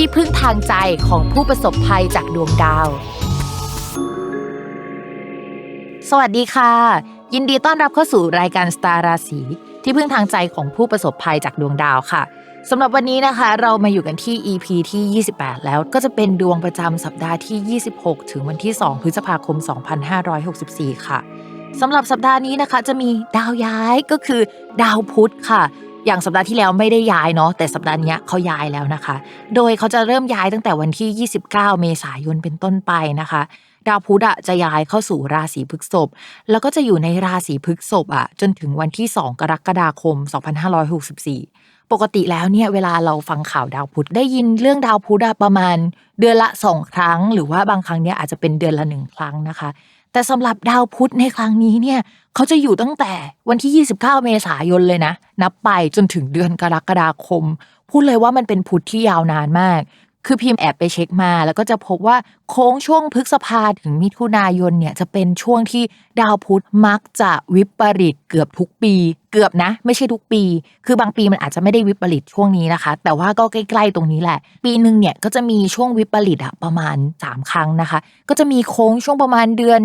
ที่พึ่งทางใจของผู้ประสบภัยจากดวงดาว สวัสดีค่ะ ยินดีต้อนรับเข้าสู่รายการสตาร์ราศีที่พึ่งทางใจของผู้ประสบภัยจากดวงดาวค่ะสำหรับวันนี้นะคะ เรามาอยู่กันที่ EP ที่ 28 แล้วก็จะเป็นดวงประจำสัปดาห์ที่ 26 ถึงวันที่ 2 พฤษภาคม 2564 ค่ะสำหรับสัปดาห์นี้นะคะ จะมีดาวย้ายก็คือดาวพุธค่ะ อย่างสัปดาห์ที่แล้วไม่ได้ย้ายเนาะแต่สัปดาห์นี้เขาย้ายแล้วนะคะ โดยเขาจะเริ่มย้ายตั้งแต่วันที่ 29 เมษายนเป็นต้นไปนะคะ ดาวพุธอะจะย้ายเข้าสู่ราศีพฤษภแล้วก็จะอยู่ในราศีพฤษภอะจนถึงวันที่ 2 กรกฎาคม 2564 ปกติแล้วเนี่ยเวลาเราฟังข่าวดาวพุธได้ยินเรื่องดาวพุธประมาณ เดือนละสองครั้ง หรือว่าบางครั้งเนี่ยอาจจะเป็นเดือนละหนึ่งครั้งนะคะ แต่สำหรับดาวพุธในครั้งนี้เนี่ยเขาจะอยู่ตั้งแต่วันที่ 29 เมษายนเลยนะ นับไปจนถึงเดือนกรกฎาคม พูดเลยว่ามันเป็นพุธที่ยาวนานมาก คือพิมพ์แอบไปเช็คมา แล้วก็จะพบว่าโค้งช่วงพฤษภาถึงมิถุนายนเนี่ยจะเป็นช่วงที่ดาวพุธมักจะวิปริตเกือบทุกปี เกือบนะ ไม่ใช่ทุกปี คือบางปีมันอาจจะไม่ได้วิปริตช่วงนี้นะคะ แต่ว่าก็ใกล้ ๆ ตรงนี้แหละ ปีหนึ่งเนี่ยก็จะมีช่วงวิปริตอะประมาณ 3 ครั้งนะคะ ก็จะมีโค้งช่วงประมาณเดือน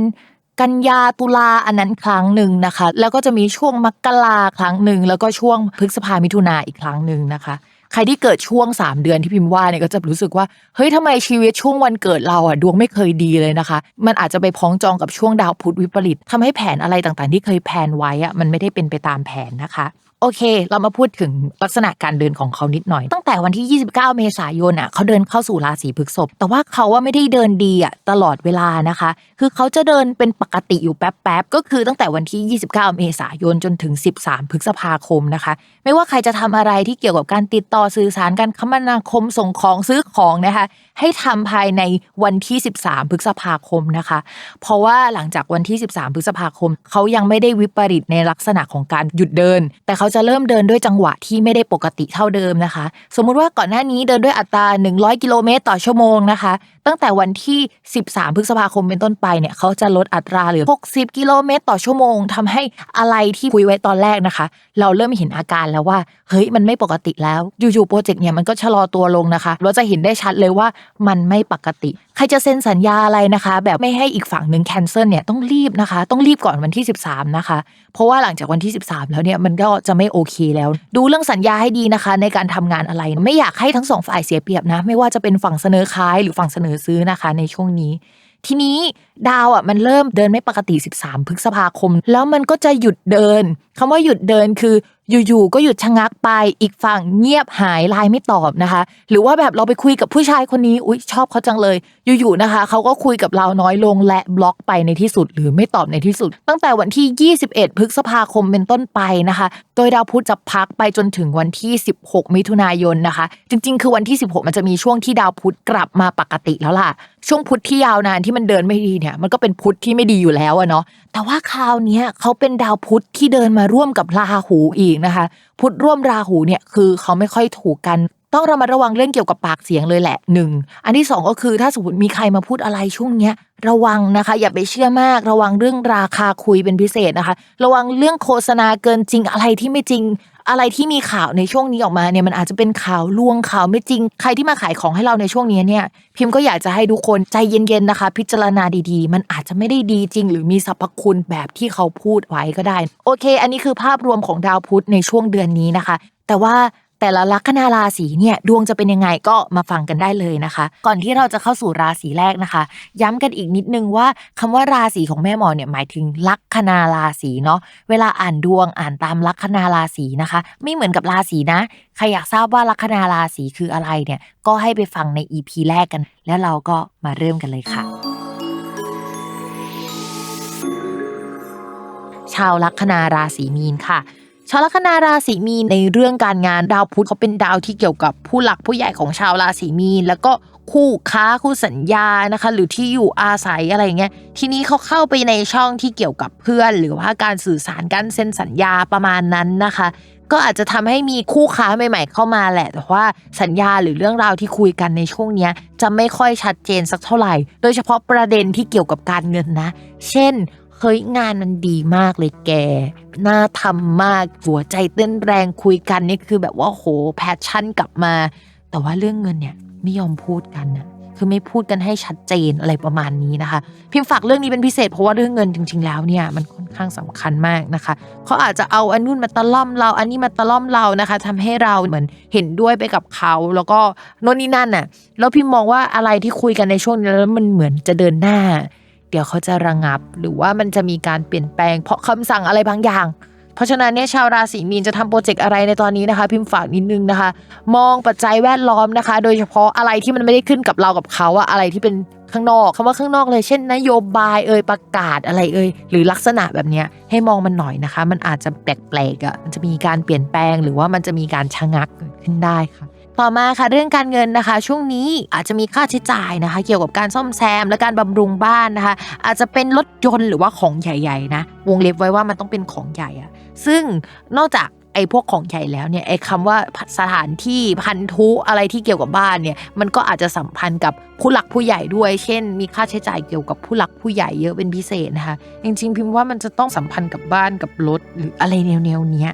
กันยาตุลาอันนั้นครั้งหนึ่งนะคะ แล้วก็จะมีช่วงมกราครั้งหนึ่งแล้วก็ช่วงพฤษภามิถุนาอีกครั้งหนึ่งนะคะ ใครที่เกิดช่วง 3 เดือนที่พิมพ์ว่าเนี่ยก็จะรู้สึกว่าเฮ้ยทำไมชีวิตช่วงวันเกิดเราอะดวงไม่เคยดีเลยนะคะ มันอาจจะไปพ้องจองกับช่วงดาวพุธวิปริตทำให้แผนอะไรต่างๆ ที่เคยแผนไว้อะมันไม่ได้เป็นไปตามแผนนะคะ โอเค เรามาพูดถึงลักษณะการเดินของเขานิดหน่อย ตั้งแต่วันที่ 29 เมษายนอะเขาเดินเข้าสู่ราศีพฤษภแต่ว่าเขาว่าไม่ได้เดินดีอะตลอดเวลานะคะ คือเขาจะเดินเป็นปกติอยู่แป๊บๆก็คือตั้งแต่วันที่ 29 เมษายนจนถึง 13 พฤษภาคมนะคะ ไม่ว่าใครจะทำอะไรที่เกี่ยวกับการติดต่อสื่อสารการคมนาคมส่งของซื้อของนะคะ ให้ทำภายในวันที่ 13 พฤษภาคมนะคะ เพราะว่าหลังจากวันที่ 13 พฤษภาคม เขายังไม่ได้วิปริตในลักษณะของการหยุดเดิน แต่เขาจะเริ่มเดินด้วยจังหวะที่ไม่ได้ปกติเท่าเดิมนะคะ สมมุติว่าก่อนหน้านี้เดินด้วยอัตรา 100 กิโลเมตรต่อชั่วโมงนะคะ ตั้งแต่วันที่ 13 พฤษภาคมเป็นต้นไปเนี่ยเขาจะลดอัตราเหลือ 60 กิโลเมตรต่อชั่วโมงทำให้อะไรที่คุยไว้ตอนแรกนะคะ เราเริ่มเห็นอาการแล้วว่าเฮ้ยมันไม่ปกติแล้วอยู่ๆโปรเจกต์เนี่ยมันก็ชะลอตัวลงนะคะ เราจะเห็นได้ชัดเลยว่ามันไม่ปกติ รจะเซ็นสัญญาอะไรนะคะ แบบไม่ให้อีกฝั่งหนึ่งแคนเซิลเนี่ยต้องรีบนะคะ ต้องรีบก่อนวันที่ 13 นะคะ เพราะว่าหลังจากวันที่ 13 แล้วเนี่ยมันก็จะไม่โอเคแล้ว ดูเรื่องสัญญาให้ดีนะคะ ในการทำงานอะไรไม่อยากให้ทั้งสองฝ่ายเสียเปรียบนะ ไม่ว่าจะเป็นฝั่งเสนอขายหรือฝั่งเสนอซื้อนะคะ ในช่วงนี้ทีนี้ดาวอะมันเริ่มเดินไม่ปกติ 13 พฤษภาคม แล้วมันก็จะหยุดเดินคำว่าหยุดเดินคืออยู่ๆก็หยุดชะงักไปอีกฝั่งเงียบหายไลน์ไม่ตอบนะคะ หรือว่าแบบเราไปคุยกับผู้ชายคนนี้อุ๊ยชอบเขาจังเลย อยู่ๆนะคะเขาก็คุยกับเราน้อยลงและบล็อกไปในที่สุด หรือไม่ตอบในที่สุด ตั้งแต่วันที่ 21 พฤษภาคมเป็นต้นไปนะคะ โดยดาวพุธจะพักไปจนถึงวันที่ 16 มิถุนายนนะคะ จริง ๆ คือวันที่ 16 มันจะมีช่วงที่ดาวพุธกลับมาปกติแล้วล่ะ ช่วงพุธที่ยาวนานที่มันเดินไม่ดีเนี่ยมันก็เป็นพุธที่ไม่ดีอยู่แล้วอะเนาะแต่ว่าคราวนี้เขาเป็นดาวพุธที่เดินมาร่วมกับราหูอีกนะคะพุธร่วมราหูเนี่ยคือเขาไม่ค่อยถูกกัน ต้องระมัดระวังเรื่องเกี่ยวกับปากเสียงเลยแหละหนึ่งอันที่สองก็คือถ้าสมมติมีใครมาพูดอะไรช่วงเนี้ยระวังนะคะ อย่าไปเชื่อมาก ระวังเรื่องราคาคุยเป็นพิเศษนะคะ ระวังเรื่องโฆษณาเกินจริงอะไรที่ไม่จริง อะไรที่มีข่าวในช่วงนี้ออกมาเนี่ยมันอาจจะเป็นข่าวลวงข่าวไม่จริง ใครที่มาขายของให้เราในช่วงนี้เนี่ยพิมพ์ก็อยากจะให้ทุกคนใจเย็นๆนะคะ พิจารณาดีๆ มันอาจจะไม่ได้ดีจริง หรือมีสรรพคุณแบบที่เขาพูดไว้ก็ได้ โอเค อันนี้คือภาพรวมของดาวพุธในช่วงเดือนนี้นะคะ แต่ว่า แต่ละลัคนาราศีเนี่ยดวงจะเป็นยังไงก็มาฟังกันได้เลยนะคะ ก่อนที่เราจะเข้าสู่ราศีแรกนะคะ ย้ำกันอีกนิดนึงว่าคำว่าราศีของแม่หมอเนี่ยหมายถึงลัคนาราศีเนาะเวลาอ่านดวงอ่านตามลัคนาราศีนะคะ ไม่เหมือนกับราศีนะใครอยากทราบว่าลัคนาราศีคืออะไรเนี่ยก็ให้ไปฟังใน EP แรกกัน แล้วเราก็มาเริ่มกันเลยค่ะชาวลัคนาราศีมีนค่ะ ชาวลัคนาราศีมีนในเรื่องการงานดาวพุธเขาเป็นดาวที่เกี่ยวกับผู้หลักผู้ใหญ่ของชาวราศีมีน แล้วก็คู่ค้าคู่สัญญานะคะ หรือที่อยู่อาศัยอะไรเงี้ยทีนี้เขาเข้าไปในช่องที่เกี่ยวกับเพื่อน หรือว่าการสื่อสารการเซ็นสัญญาประมาณนั้นนะคะ ก็อาจจะทำให้มีคู่ค้าใหม่ ๆ เข้ามาแหละแต่ว่าสัญญาหรือเรื่องราวที่คุยกันในช่วงเนี้ยจะไม่ค่อยชัดเจนสักเท่าไหร่ โดยเฉพาะประเด็นที่เกี่ยวกับการเงินนะ เช่น เฮ้ยงานมันดีมากเลยแก น่าทำมากหัวใจเต้นแรงคุยกันนี่คือแบบว่าโหแพชชั่นกลับมา แต่ว่าเรื่องเงินเนี่ยไม่ยอมพูดกันนะคือไม่พูดกันให้ชัดเจนอะไรประมาณนี้นะคะ พิมพ์ฝากเรื่องนี้เป็นพิเศษเพราะว่าเรื่องเงินจริง ๆ แล้วเนี่ยมันค่อนข้างสำคัญมากนะคะเขาอาจจะเอาอันนู้นมาตะล่อมเรา อันนี้มาตะล่อมเรานะคะทำให้เราเหมือนเห็นด้วยไปกับเขา แล้วก็โน่นนี่นั่นน่ะแล้วพิมพ์มองว่าอะไรที่คุยกันในช่วงนี้แล้วมันเหมือนจะเดินหน้า เดี๋ยวเขาจะระงับ หรือว่ามันจะมีการเปลี่ยนแปลง เพราะคำสั่งอะไรบางอย่าง เพราะฉะนั้นเนี่ยชาวราศีมีนจะทำโปรเจกต์อะไรในตอนนี้นะคะ พิมพ์ฝากนิดนึงนะคะ มองปัจจัยแวดล้อมนะคะ โดยเฉพาะอะไรที่มันไม่ได้ขึ้นกับเรากับเขาอะอะไรที่เป็นข้างนอกคำว่าข้างนอกเลยเช่น นโยบายเอ่ยประกาศอะไรเอ่ยหรือลักษณะแบบเนี้ยให้มองมันหน่อยนะคะ มันอาจจะแปลกๆอะมันจะมีการเปลี่ยนแปลง หรือว่ามันจะมีการชะงักเกิดขึ้นได้ค่ะ ต่อมาค่ะเรื่องการเงินนะคะ ช่วงนี้อาจจะมีค่าใช้จ่ายนะคะ เกี่ยวกับการซ่อมแซมและการบำรุงบ้านนะคะ อาจจะเป็นรถยนต์หรือว่าของใหญ่ๆนะวงเล็บไว้ว่ามันต้องเป็นของใหญ่อะซึ่งนอกจากไอ้พวกของใหญ่แล้วเนี่ยไอ้คำว่าสถานที่พันธุอะไรที่เกี่ยวกับบ้านเนี่ยมันก็อาจจะสัมพันธ์กับผู้หลักผู้ใหญ่ด้วย เช่น มีค่าใช้จ่ายเกี่ยวกับผู้หลักผู้ใหญ่เยอะเป็นพิเศษนะคะจริงๆพิมพ์ว่ามันจะต้องสัมพันธ์กับบ้านกับรถหรืออะไรแนวๆเนี้ย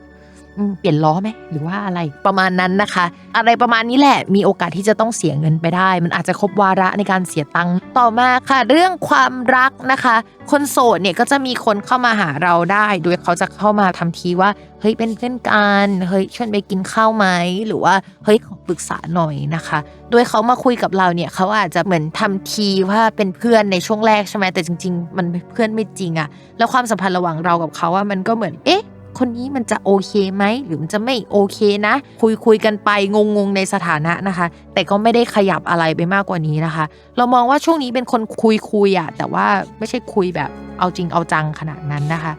เปลี่ยนล้อไหมหรือว่าอะไรประมาณนั้นนะคะ อะไรประมาณนี้แหละมีโอกาสที่จะต้องเสียเงินไปได้ มันอาจจะครบวาระในการเสียตังค์ต่อมาค่ะ เรื่องความรักนะคะ คนโสดเนี่ยก็จะมีคนเข้ามาหาเราได้ โดยเขาจะเข้ามาทำทีว่าเฮ้ยเป็นเพื่อนกันเฮ้ยชวนไปกินข้าวไหมหรือว่าเฮ้ยขอปรึกษาหน่อยนะคะ โดยเขามาคุยกับเราเนี่ยเขาอาจจะเหมือนทำทีว่าเป็นเพื่อนในช่วงแรกใช่ไหมแต่จริง ๆ มันเพื่อนไม่จริงอะแล้วความสัมพันธ์ระหว่างเรากับเขาว่ามันก็เหมือนเอ๊ะ คนนี้มันจะโอเคไหมหรือมันจะไม่โอเคนะ คุยคุยกันไปงงงในสถานะนะคะ แต่ก็ไม่ได้ขยับอะไรไปมากกว่านี้นะคะ เรามองว่าช่วงนี้เป็นคนคุยคุยอะแต่ว่าไม่ใช่คุยแบบเอาจริงเอาจังขนาดนั้นนะคะ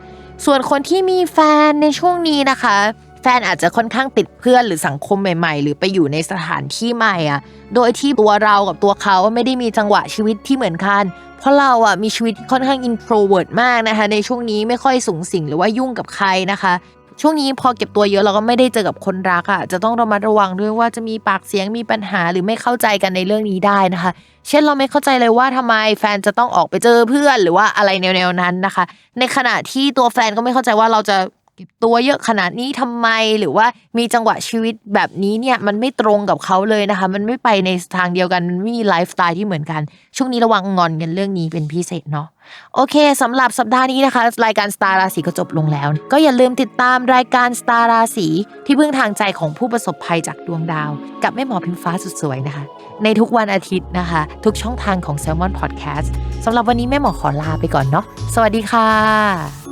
ส่วนคนที่มีแฟนในช่วงนี้นะคะ แฟนอาจจะค่อนข้างติดเพื่อนหรือสังคมใหม่ ๆ หรือไปอยู่ในสถานที่ใหม่อะ โดยที่ตัวเรากับตัวเขาไม่ได้มีจังหวะชีวิตที่เหมือนกัน เพราะเราอะมีชีวิตค่อนข้าง introvert มากนะคะ ในช่วงนี้ไม่ค่อยสูงสิงหรือว่ายุ่งกับใครนะคะ ช่วงนี้พอเก็บตัวเยอะเราก็ไม่ได้เจอกับคนรักอะจะต้องระมัดระวังด้วยว่าจะมีปากเสียงมีปัญหาหรือไม่เข้าใจกันในเรื่องนี้ได้นะคะ เช่นเราไม่เข้าใจเลยว่าทำไมแฟนจะต้องออกไปเจอเพื่อนหรือว่าอะไรแนวๆนั้นนะคะ ในขณะที่ตัวแฟนก็ไม่เข้าใจว่าเราจะ เก็บตัวเยอะขนาดนี้ทำไม หรือว่ามีจังหวะชีวิตแบบนี้เนี่ยมันไม่ตรงกับเขาเลยนะคะ มันไม่ไปในทางเดียวกันมันไม่มีไลฟ์สไตล์ที่เหมือนกัน ช่วงนี้ระวังงอนกันเรื่องนี้เป็นพิเศษเนาะโอเคสำหรับสัปดาห์นี้นะคะ รายการสตาร์ราศีก็จบลงแล้ว ก็อย่าลืมติดตามรายการสตาร์ราศีที่พึ่งทางใจของผู้ประสบภัยจากดวงดาว กับแม่หมอพิมฟ้าสุดสวยนะคะ ในทุกวันอาทิตย์นะคะ ทุกช่องทางของ Salmon Podcast สำหรับวันนี้แม่หมอขอลาไปก่อนเนาะสวัสดีค่ะ